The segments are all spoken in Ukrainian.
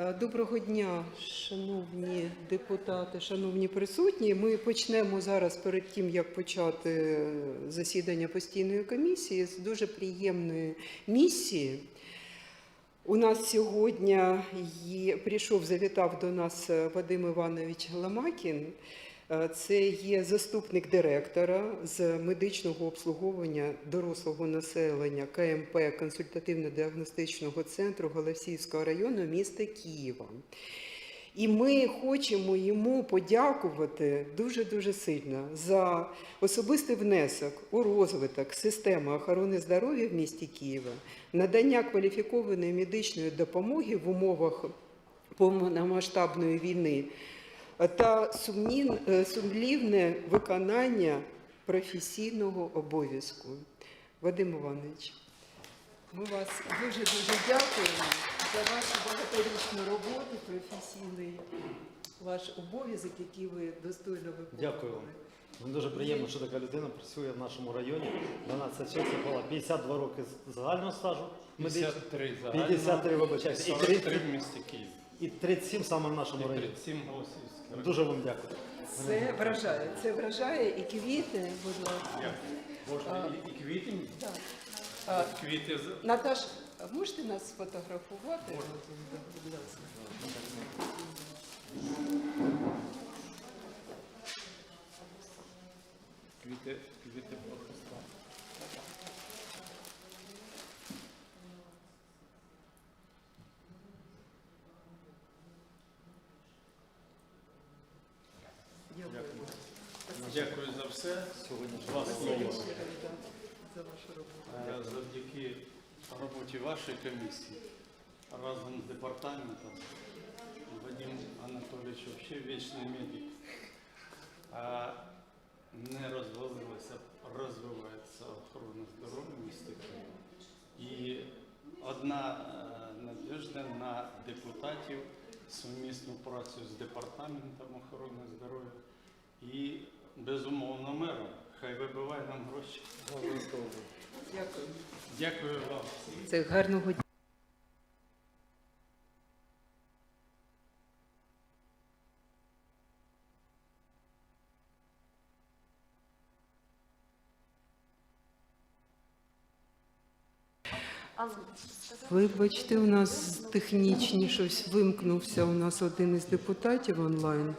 Е, Доброго дня, шановні депутати, шановні присутні. Ми почнемо зараз перед тим, як почати засідання постійної комісії з дуже приємної місії. У нас сьогодні є, прийшов, завітав до нас Вадим Іванович Ламакін. Е, Це є заступник директора з медичного обслуговування дорослого населення КМП консультативно-діагностичного центру Голосіївського району міста Києва. І ми хочемо йому подякувати дуже дуже сильно за особистий внесок у розвиток системи охорони здоров'я в місті Києва, надання кваліфікованої медичної допомоги в умовах повномасштабної війни та е, сумлівне виконання професійного обов'язку. Вадим Іванович, ми вас дуже дуже дякуємо за вашу багаторічну роботу, професійний ваш обов'язок, який ви достойно виконуєте. Дякую вам. Мені дуже приємно, що така людина працює в нашому районі. Вона це чесно була 52 роки з- загального стажу. медичного. 53 загально, 53, вибачайте. 43 в місті Київ. І 37 саме в нашому І районі. 37 голосівських. Дуже вам дякую. Це вражає, це вражає і квіти, будь ласка. Можна і, і квіти? Так. А, Квіти з- Наташ, а можете нас сфотографувати? Будь ласка. квіти, Дякую за все. Сьогодні Два слова. Е, Завдяки роботі вашої комісії разом з департаментом Вадим Анатолійович взагалі вічний медик. Не розвалилася, розвивається охорона здоров'я в місті Києва. І одна е, надіжда на депутатів сумісну працю з департаментом охорони здоров'я і безумовно мером. Хай вибиває нам гроші. Дякую. Дякую вам. Це гарного дня. Вибачте, у нас технічні щось вимкнувся. У нас один із депутатів онлайн.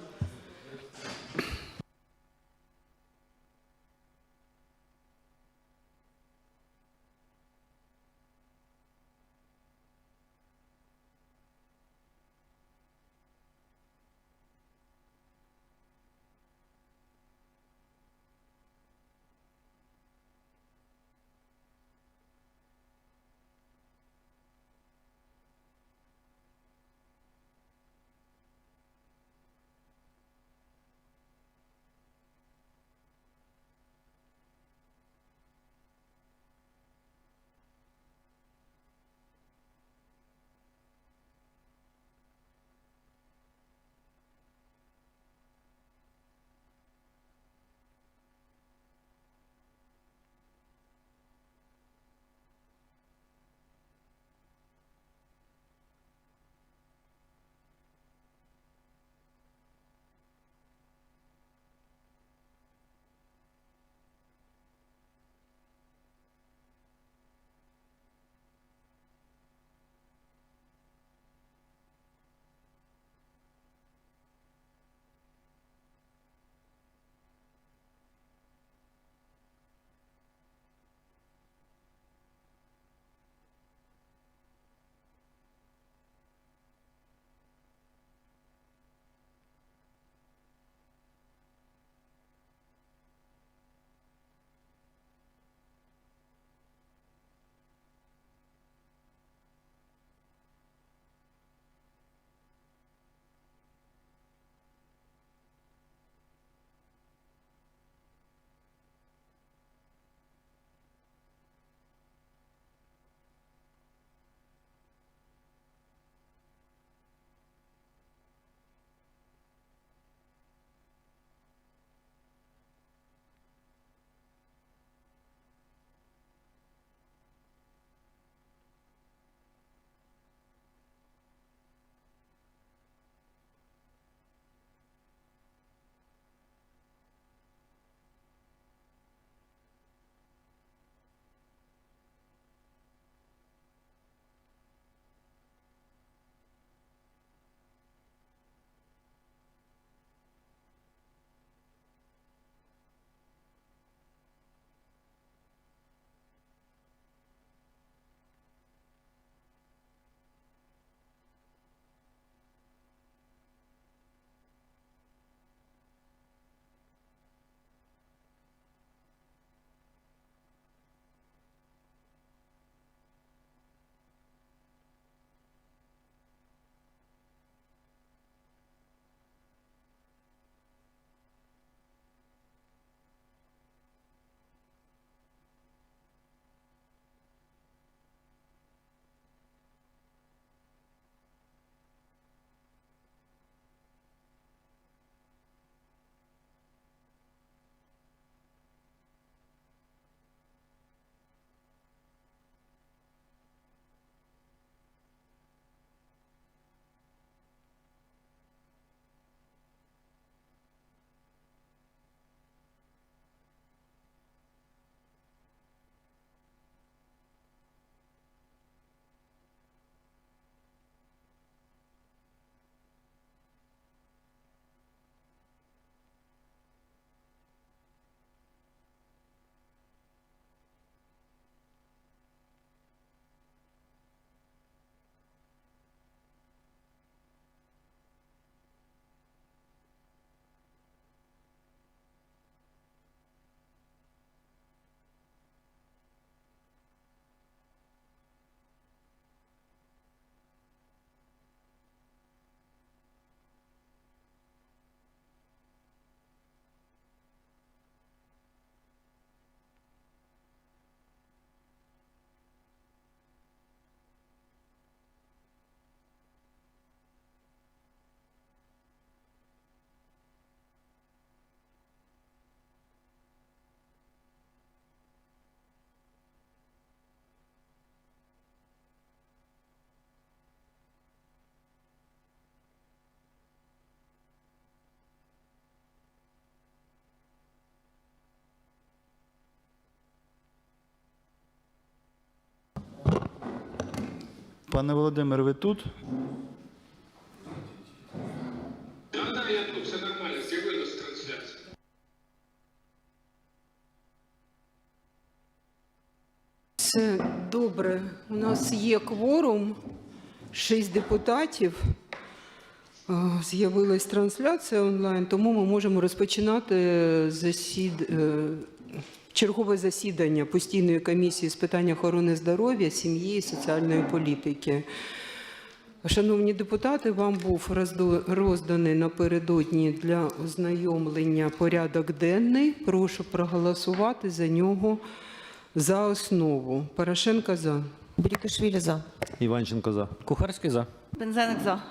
Пане Володимир, ви тут? Да, да, я тут, все нормально, з'явилась трансляція. Все добре. У нас є кворум, шість депутатів. Е, З'явилась трансляція онлайн, тому ми можемо розпочинати засід... чергове засідання постійної комісії з питань охорони здоров'я, сім'ї і соціальної політики. Шановні депутати, вам був розданий напередодні для ознайомлення порядок денний. Прошу проголосувати за нього за основу. Порошенко за. Бірікашвілі за. Іванченко за. Кухарський за. Бензеник за.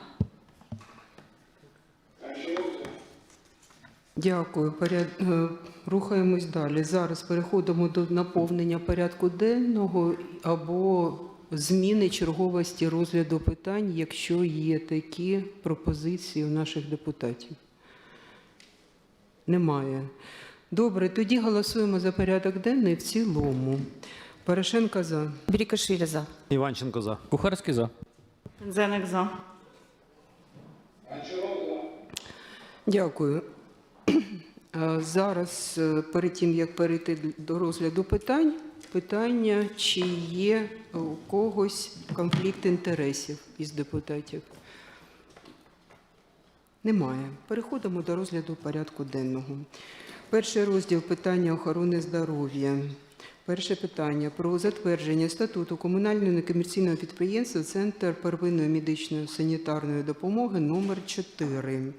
Дякую. Поряд... е, Рухаємось далі. Зараз переходимо до наповнення порядку денного або зміни черговості розгляду питань, якщо є такі пропозиції у наших депутатів. Немає. Добре, тоді голосуємо за порядок денний в цілому. Порошенко за. Бірікашвілі за. Іванченко за. Кухарський за. Бензеник за. Дякую. Зараз, е, перед тим як перейти до розгляду питань, питання, чи є у когось конфлікт інтересів із депутатів? Немає. Переходимо до розгляду порядку денного. Перший розділ питання охорони здоров'я. Перше питання про затвердження статуту комунального некомерційного підприємства Центр первинної медичної санітарної допомоги номер 4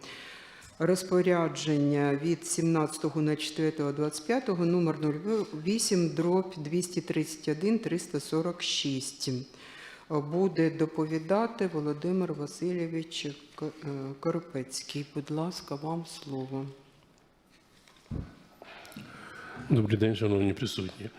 розпорядження від 17 на 4 25 номер 08 дроб 231 346. Буде доповідати Володимир Васильович е, Коропецький. Будь ласка, вам слово. Добрий день, шановні присутні.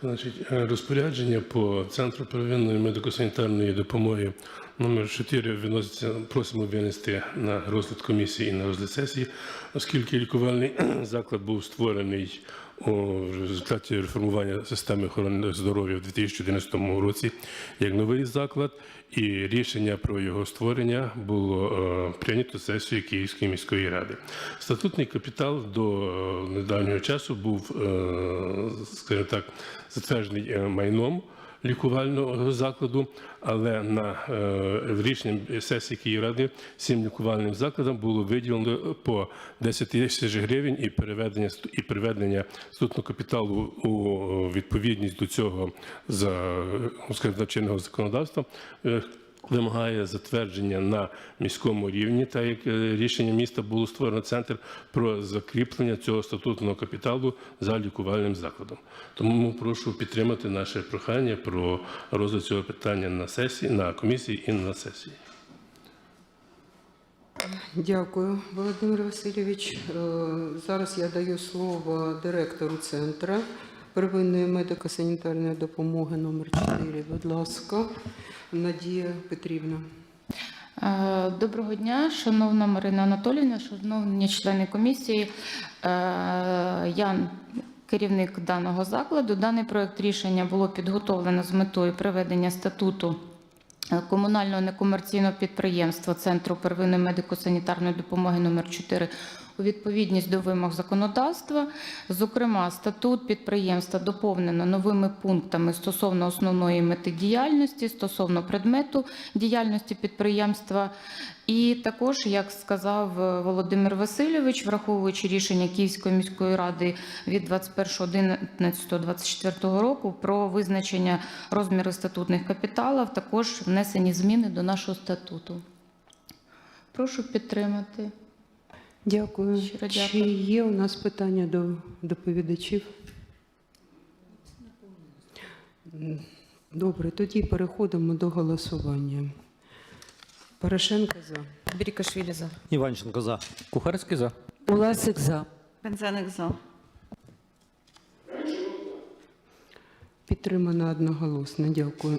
Значить, е, розпорядження по центру первинної медико-санітарної допомоги номер 4 виноситься, просимо винести на розгляд комісії і на розгляд сесії, оскільки лікувальний заклад був створений у результаті реформування системи охорони здоров'я в 2011 році як новий заклад, і рішення про його створення було е, прийнято сесією Київської міської ради. Статутний капітал до е, недавнього часу був, е, скажімо так, затверджений майном лікувального закладу, але на е, річній сесії Київради всім лікувальним закладам було виділено по 10 тисяч гривень і переведення і приведення статутного капіталу у відповідність до цього за е, чинного законодавства. Вимагає затвердження на міському рівні, так як е, рішення міста було створено центр про закріплення цього статутного капіталу за лікувальним закладом. Тому прошу підтримати наше прохання про розгляд цього питання на сесії, на комісії і на сесії. Дякую, Володимир Васильович. Е, Зараз я даю слово директору центру первинної медико-санітарної допомоги номер 4. Будь ласка, Надія Петрівна. Е, Доброго дня, шановна Марина Анатоліївна, шановні члени комісії. Е, Я керівник даного закладу. Даний проект рішення було підготовлено з метою приведення статуту е, комунального некомерційного підприємства Центру первинної медико-санітарної допомоги номер 4 у відповідність до вимог законодавства. Зокрема, статут підприємства доповнено новими пунктами стосовно основної мети діяльності, стосовно предмету діяльності підприємства. І також, як сказав е, Володимир Васильович, враховуючи рішення Київської міської ради від 21.11.24 року про визначення розміру статутних капіталів, також внесені зміни до нашого статуту. Прошу підтримати. Дякую. Щиро Чи є у нас питання до доповідачів? Добре, тоді переходимо до голосування. Порошенко за. Бірікашвілі за. Іванченко за. Кухарський за. Улесик за. Бензеник за. Підтримано одноголосно. Дякую.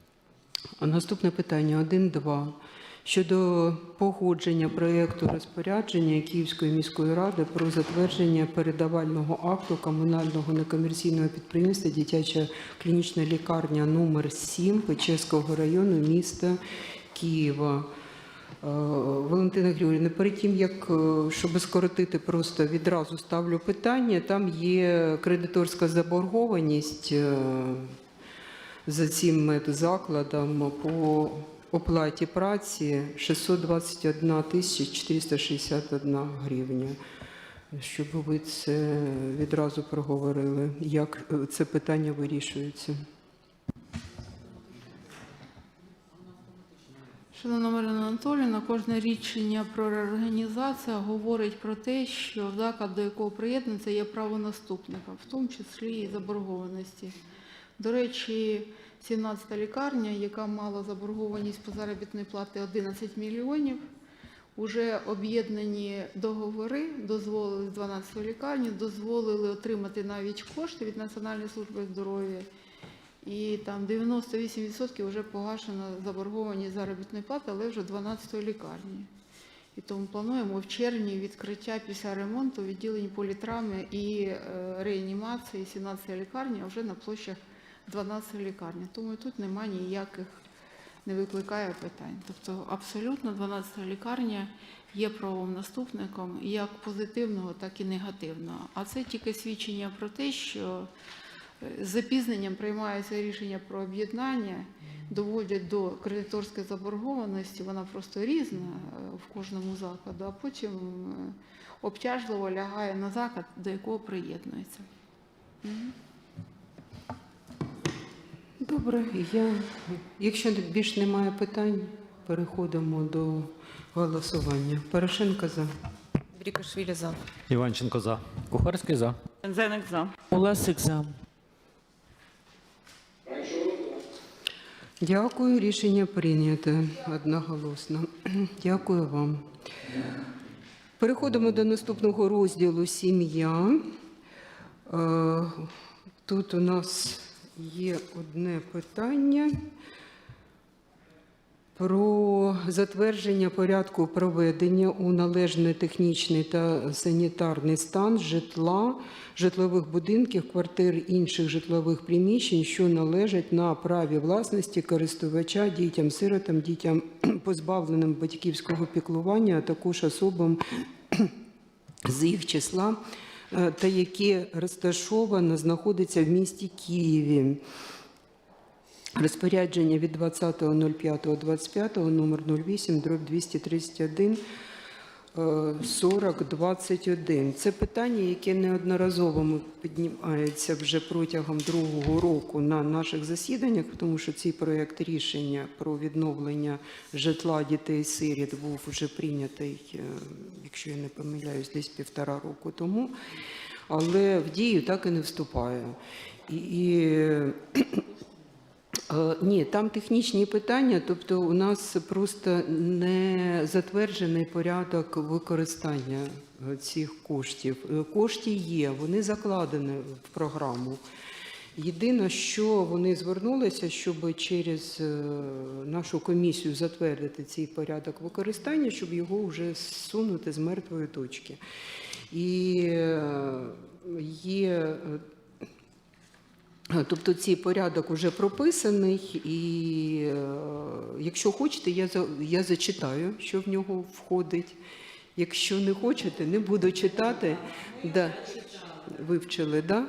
Наступне питання 1.2. щодо погодження проєкту розпорядження Київської міської ради про затвердження передавального акту комунального некомерційного підприємства Дитяча клінічна лікарня номер 7 Печерського району міста Києва. Е, Валентина Григорівна, перед тим, як е, щоб скоротити, просто відразу ставлю питання. Там є кредиторська заборгованість е, за цим медзакладом по оплаті праці 621 тисяча 461 гривня. Щоб ви це відразу проговорили, як це питання вирішується. Шановна Марина Анатоліївна, кожне рішення про реорганізацію говорить про те, що заклад, до якого приєднується, є правонаступника, в тому числі і заборгованості. До речі, 17-та лікарня, яка мала заборгованість по заробітної плати 11 мільйонів, Уже об'єднані договори дозволили з 12 лікарні, дозволили отримати навіть кошти від Національної служби здоров'я. І там 98% вже погашено заборгованість заробітної плати, але вже 12 лікарні. І тому плануємо в червні відкриття після ремонту відділень політрами і е, реанімації 17 лікарні, вже на площах 12 лікарні. Тому тут немає ніяких, не викликає питань. Тобто абсолютно 12 лікарня є правовим наступником як позитивного, так і негативного. А це тільки свідчення про те, що з запізненням приймається рішення про об'єднання, доводять до кредиторської заборгованості, вона просто різна е, в кожному закладу, а потім е, обтяжливо лягає на заклад, до якого приєднується. Добре, я, якщо більш немає питань, переходимо до голосування. Порошенко за. Берікашвілі за. Іванченко за. Кухарський за. Пензеник за. Олесик за. Дякую, рішення прийнято одноголосно. Дякую вам. Переходимо до наступного розділу Сім'я. Е, Тут у нас є одне питання про затвердження порядку проведення у належний технічний та санітарний стан житла, житлових будинків, квартир інших житлових приміщень, що належать на праві власності користувача дітям, сиротам, дітям позбавленим батьківського піклування, а також особам з їх числа, та яке розташовано, знаходиться в місті Києві. Розпорядження від 20.05.25 номер 08 дроб 231 е, 4021. Це питання, яке неодноразово піднімається вже протягом другого року на наших засіданнях, тому що цей проєкт рішення про відновлення житла дітей-сиріт був вже прийнятий, е, якщо я не помиляюсь, десь півтора року тому, але в дію так і не вступає. І, Е, Ні, там технічні питання, тобто у нас просто не затверджений порядок використання е, цих коштів. Е, Кошти є, вони закладені в програму. Єдине, що вони звернулися, щоб через е, нашу комісію затвердити цей порядок використання, щоб його вже зсунути з мертвої точки. І е, є е, Тобто цей порядок вже прописаний, і е, якщо хочете, я, за- я зачитаю, що в нього входить. Якщо не хочете, не буду читати. Да. Вивчили, да?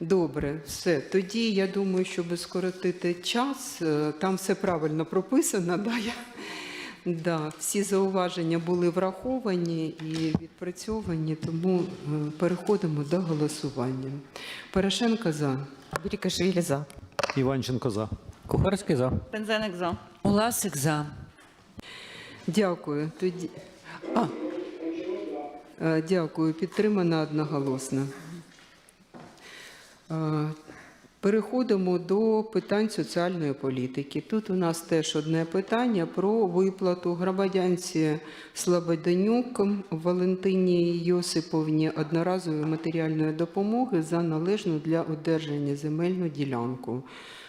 Добре, все. Тоді я думаю, щоб скоротити час, е, там все правильно прописано. Да? Да, всі зауваження були враховані і відпрацьовані, тому е, переходимо до голосування. Порошенко за. Берікашвілі за. Іванченко за. Кухарський за. Пензеник за. Олесик за. Дякую. Тоді... А. Е, Дякую. Підтримана одноголосно. Переходимо до питань соціальної політики. Тут у нас теж одне питання про виплату громадянці Слободенюк Валентині Йосиповні одноразової матеріальної допомоги за належну для одержання земельну ділянку.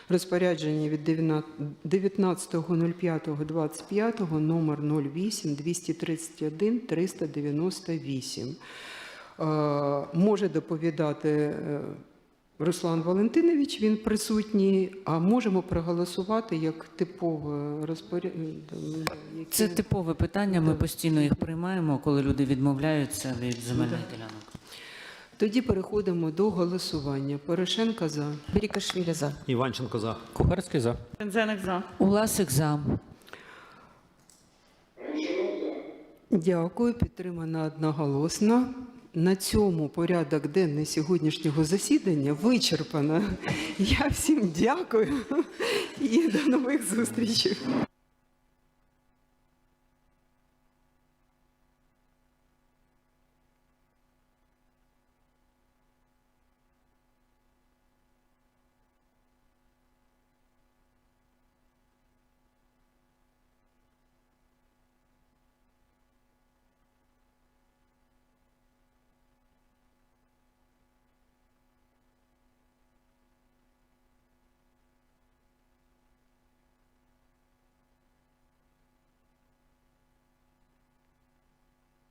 Розпорядження від 19.05.25 номер 08 231 398. Е, Може доповідати е, Руслан Валентинович, він присутній, а можемо проголосувати як типове розпорядження. Це типове питання. Ми постійно їх приймаємо, коли люди відмовляються від земельних ділянок. Тоді переходимо до голосування. Порошенка за. Берікашвілі за. Іванченко за. Кухарський за. Пензеник за. Уласик за. Дякую, підтримана одноголосно. На цьому порядок денний сьогоднішнього засідання вичерпано. Я всім дякую і до нових зустрічей.